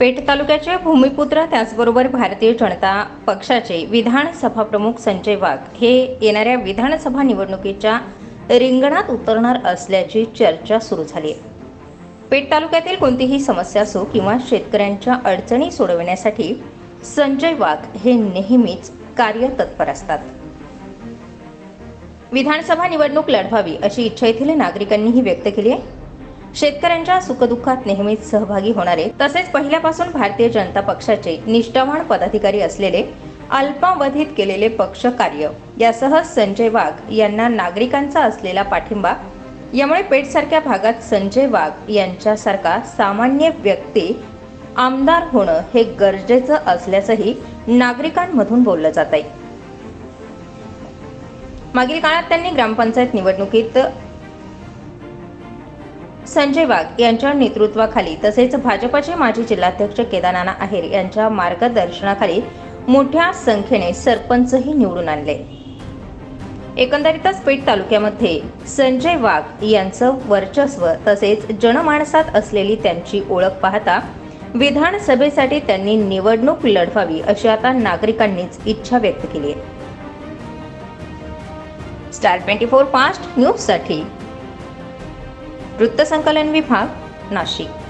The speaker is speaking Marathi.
पेठ तालुक्याचे भूमिपुत्र त्याचबरोबर भारतीय जनता पक्षाचे विधानसभा प्रमुख संजय वाघ हे येणाऱ्या विधानसभा निवडणुकीच्या रिंगणात उतरणार असल्याची चर्चा सुरू झाली आहे. पेठ तालुक्यातील कोणतीही समस्या असो किंवा शेतकऱ्यांच्या अडचणी सोडविण्यासाठी संजय वाघ हे नेहमीच कार्यतत्पर असतात. विधानसभा निवडणूक लढवावी अशी इच्छा येथील नागरिकांनीही व्यक्त केली आहे. शेतकऱ्यांच्या सुखदुःखात नेहमीच सहभागी होणारे तसेच पहिल्यापासून भारतीय जनता पक्षाचे निष्ठावान पदाधिकारी असलेले अल्पावधीत केलेले पक्ष कार्य यासह संजय वाघ यांना नागरिकांचा असलेला पाठिंबा यामुळे पेठसारख्या भागात संजय वाघ यांच्यासारखा सामान्य व्यक्ती आमदार होणं हे गरजेचं असल्याचंही नागरिकांमधून बोललं जात आहे मागील काळात त्यांनी ग्रामपंचायत निवडणुकीत संजय वाघ यांच्या नेतृत्वाखाली तसेच भाजपचे माजी जिल्हाध्यक्ष केदारनाना आहेर यांच्या मार्गदर्शनाखाली मोठ्या संख्येने सरपंचही निवडून आणले. एकंदरीतच पेठ तालुक्यामध्ये संजय वाघ यांचं वर्चस्व तसेच जनमानसात असलेली त्यांची ओळख पाहता विधानसभेसाठी त्यांनी निवडणूक लढवावी अशी आता नागरिकांनीच इच्छा व्यक्त केली आहे. स्टार ट्वेंटी फोर फास्ट न्यूजसाठी वृत्तसंकलन विभाग नाशिक.